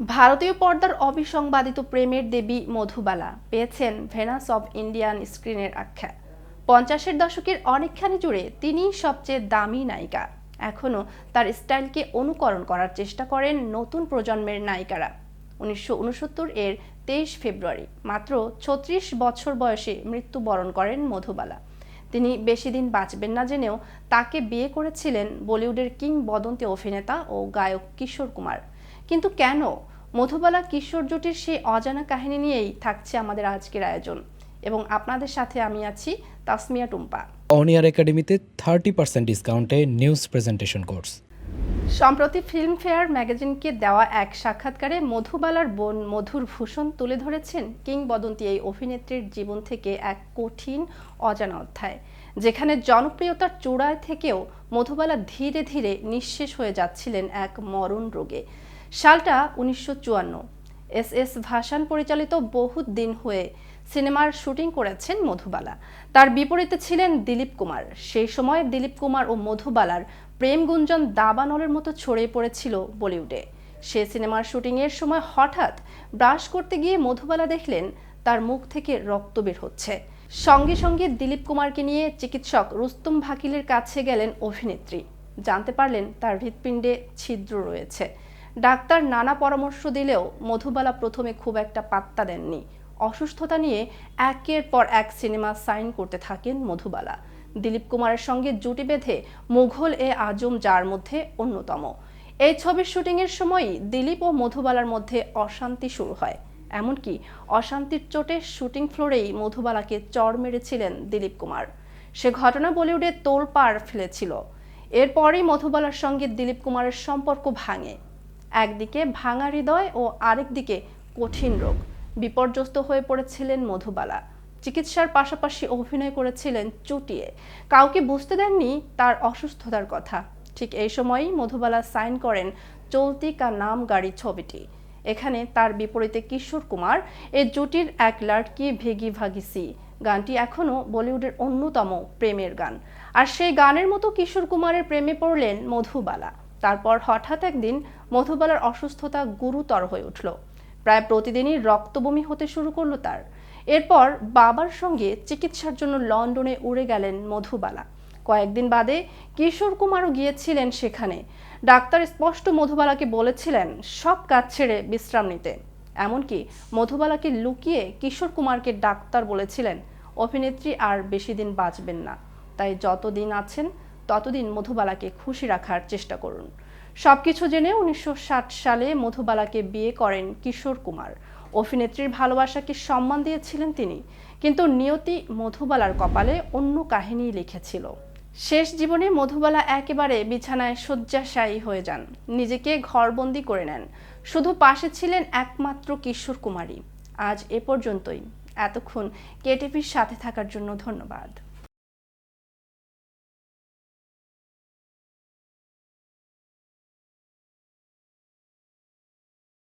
ভারতীয় পর্দার অবিসংবাদিত প্রেমের দেবী মধুবালা পেয়েছেন ভেনাস অব ইন্ডিয়ান স্ক্রিনের আখ্যা। পঞ্চাশের দশকের অনেকখানি জুড়ে তিনিই সবচেয়ে দামি নায়িকা। এখনও তার স্টাইলকে অনুকরণ করার চেষ্টা করেন নতুন প্রজন্মের নায়িকারা। উনিশশো উনসত্তর এর তেইশ ফেব্রুয়ারি, মাত্র ছত্রিশ বছর বয়সে মৃত্যুবরণ করেন মধুবালা। তিনি বেশি দিন বাঁচবেন না জেনেও তাকে বিয়ে করেছিলেন বলিউডের কিংবদন্তি অভিনেতা ও গায়ক কিশোর কুমার। কিন্তু কেন? মধুবালা কিশোর জুটির সেই অজানা কাহিনী নিয়েই থাকছে আমাদের আজকের আয়োজন। এবং আপনাদের সাথে আমি আছি তাসমিয়া টুম্পা। অনিয়ার একাডেমিতে থার্টি পার্সেন্ট ডিসকাউন্টে নিউজ প্রেজেন্টেশন কোর্স। সম্প্রতি ফিল্মফেয়ার ম্যাগাজিনকে দেওয়া এক সাক্ষাৎকারে মধুবালার বোন মধুর ভূষণ তুলে ধরেছেন কিংবদন্তি এই অভিনেত্রীর জীবন থেকে এক কঠিন অজানা অধ্যায় যেখানে জনপ্রিয়তার চূড়ায় থেকেও মধুবালা ধীরে ধীরে নিঃশেষ হয়ে যাচ্ছিলেন এক মরণ রোগে। সালটা উনিশশো চুয়ান্ন। এস এস ভাসান পরিচালিত বহুত দিন হয়ে সিনেমার শুটিং করেছেন মধুবালা। তার বিপরীতে ছিলেন দিলীপ কুমার। সেই সময় দিলীপ কুমার ও মধুবালার প্রেম গুঞ্জন দাবানলের মতো ছড়িয়ে পড়েছিল বলিউডে। সে সিনেমার শুটিংয়ের সময় হঠাৎ ব্রাশ করতে গিয়ে মধুবালা দেখলেন তার মুখ থেকে রক্ত বের হচ্ছে। সঙ্গে সঙ্গে দিলীপ কুমারকে নিয়ে চিকিৎসক রুস্তম ভাকিলের কাছে গেলেন অভিনেত্রী। জানতে পারলেন তার হৃৎপিণ্ডে ছিদ্র রয়েছে। ডাক্তার নানা পরামর্শ দিলেও মধুবালা প্রথমে খুব একটা পাত্তা দেননি। অসুস্থতা নিয়ে একের পর এক সিনেমা সাইন করতে থাকেন মধুবালা। দিলীপ কুমারের সঙ্গে জুটি বেঁধে মুঘল এ আজম, যার মধ্যে অন্যতম। এই ছবির শুটিংয়ের সময়ই দিলীপ ও মধুবালার মধ্যে অশান্তি শুরু হয়। এমনকি অশান্তির চোটে শুটিং ফ্লোরেই মধুবালাকে চড় মেরেছিলেন দিলীপ কুমার। সে ঘটনা বলিউডে তোলপাড় ফেলেছিল। এরপরই মধুবালার সঙ্গে দিলীপ কুমারের সম্পর্ক ভাঙে। একদিকে ভাঙা হৃদয় ও আরেকদিকে কঠিন রোগ। বিপর্যস্ত হয়ে পড়েছিলেন মধুবালা। চিকিৎসার পাশাপাশি অভিনয় করেছিলেন চুটিয়ে। কাউকে বুঝতে দেননি তার অসুস্থতার কথা। ঠিক এই সময়ই মধুবালা সাইন করেন চলতি কা নাম গাড়ি ছবিটি। এখানে তার বিপরীতে কিশোর কুমার, এ জুটির এক লাড়কি ভেগি ভাগিসি গানটি এখনও বলিউডের অন্যতম প্রেমের গান। আর সেই গানের মতো কিশোর কুমারের প্রেমে পড়লেন মধুবালা। তারপর হঠাৎ একদিন মধুবালার অসুস্থতা গুরুতর হয়ে উঠল। প্রায় প্রতিদিনই রক্তবমি হতে শুরু করল তার। এরপর বাবার সঙ্গে চিকিৎসার জন্য লন্ডনে উড়ে গেলেন মধুবালা। কয়েকদিন বাদে কিশোর কুমারও গিয়েছিলেন সেখানে। ডাক্তার স্পষ্ট মধুবালাকে বলেছিলেন, সব কাজ ছেড়ে বিশ্রাম নিতে। এমনকি মধুবালাকে লুকিয়ে কিশোর কুমারকে ডাক্তার বলেছিলেন, অভিনেত্রী আর বেশি দিন বাঁচবেন না। তাই যতদিন আছেন ততদিন মধুবালাকে খুশি রাখার চেষ্টা করুন। সবকিছু জেনে উনিশশো ষাট সালে মধুবালাকে বিয়ে করেন কিশোর কুমার। অভিনেত্রীর ভালোবাসাকে সম্মান দিয়েছিলেন তিনি, কিন্তু নিয়তি মধুবালার কপালে অন্য কাহিনী লিখেছিল। শেষ জীবনে মধুবালা একেবারে বিছানায় শয্যাশায়ী হয়ে যান। নিজেকে ঘরবন্দি করে নেন। শুধু পাশে ছিলেন একমাত্র কিশোর কুমারী। আজ এ পর্যন্তই। এতক্ষণ কেটিভির সাথে থাকার জন্য ধন্যবাদ।